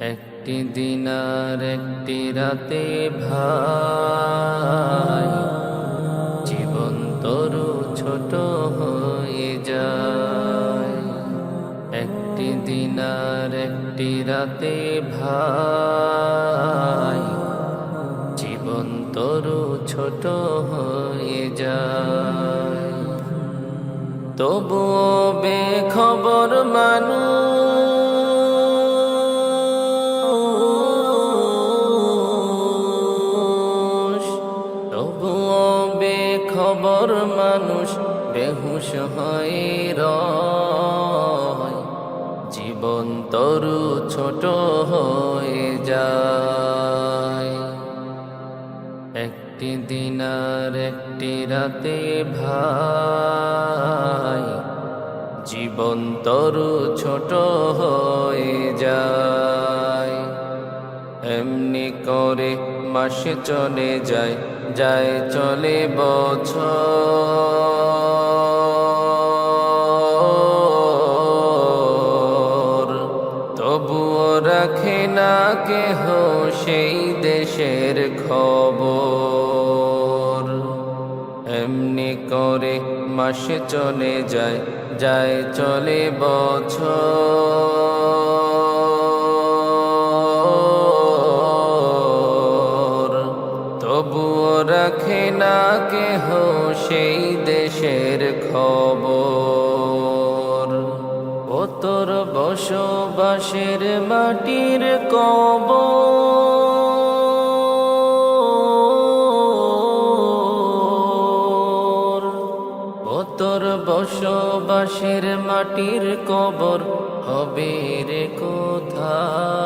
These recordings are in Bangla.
একটি দিন আর একটি রাতে ভাই, জীবন তরু ছোট হয়ে যায়। একটি দিন আর একটি রাতে ভাই, জীবন তরু ছোট হয়ে যায়। তবুও বেখবর মানুষ তবুও বেখবর মানুষ বেহুশ হয়ে জীবন তরু ছোট হয়ে যায়। একটি দিন আর একটি রাতে ভাই, জীবন তরু ছোট হয়ে যায়। এমনি করে মাস চলে যায় যায় চলে বছর। তবুও রাখে না কেহ সেই দেশের খবর। এমনি করে মাস চলে যায় যায় চলে বছর। রাখে না কেহ সেই দেশের খবর? ও তোর বসবাসের মাটির কবর। তোর বসবাসের মাটির কবর, হবে রে কোথায়?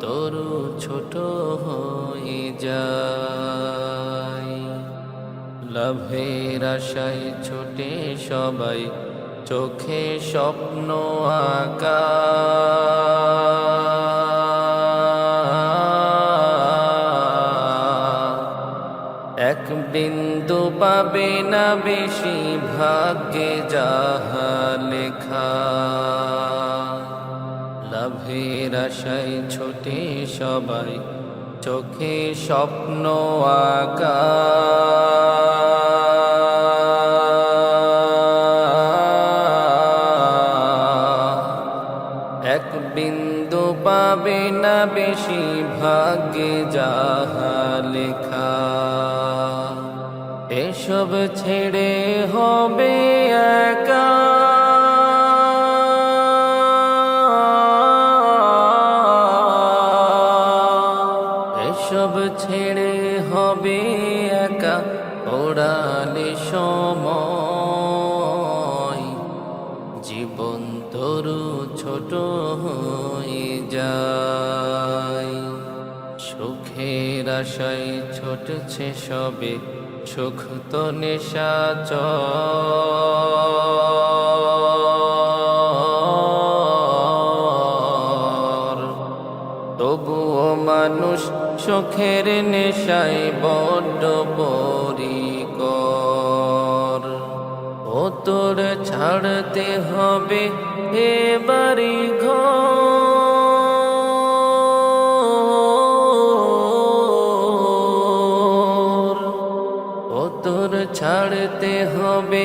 তরু ছোট হয়ে যায় লাভের আশায় ছোটে সবাই, চোখে স্বপ্ন আঁকা। এক বিন্দু পাবে না বেশি ভাগ্যে যাহা লেখা। লাভের ছোটে সবাই, চোখে স্বপ্ন আঁকা। এক বিন্দু পাবে না বেশি ভাগ্যে যাহা লেখা। এসব ছেড়ে হবে এসব ছেড়ে হবে একা, ওড়ালে সময়। জীবন তরু ছোট হয়ে যায়। সুখের আশায় ছোটছে সবে, সুখ তো নেশা তবুও মানুষ সুখের নেশায় বড্ড পরিকর। ও তোর ছাড়তে হবে এ বাড়ি ঘর। ও তোর ছাড়তে হবে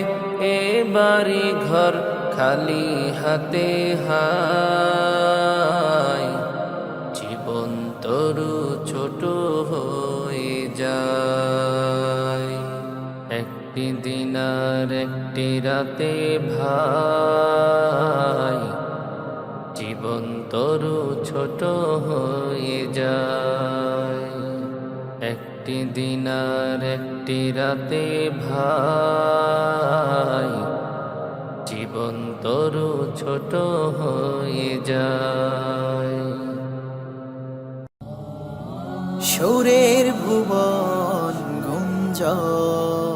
এ বাড়ি ঘর, খালি হাতে হায়। যায়। একটি দিন আর একটি রাতে ভাই, জীবন তরু ছোট হয়ে যায়। একটি দিন আর একটি রাতে ভাই, জীবন তরু ছোট হয়ে যায়। সৌরের ভুবন গুঞ্জন।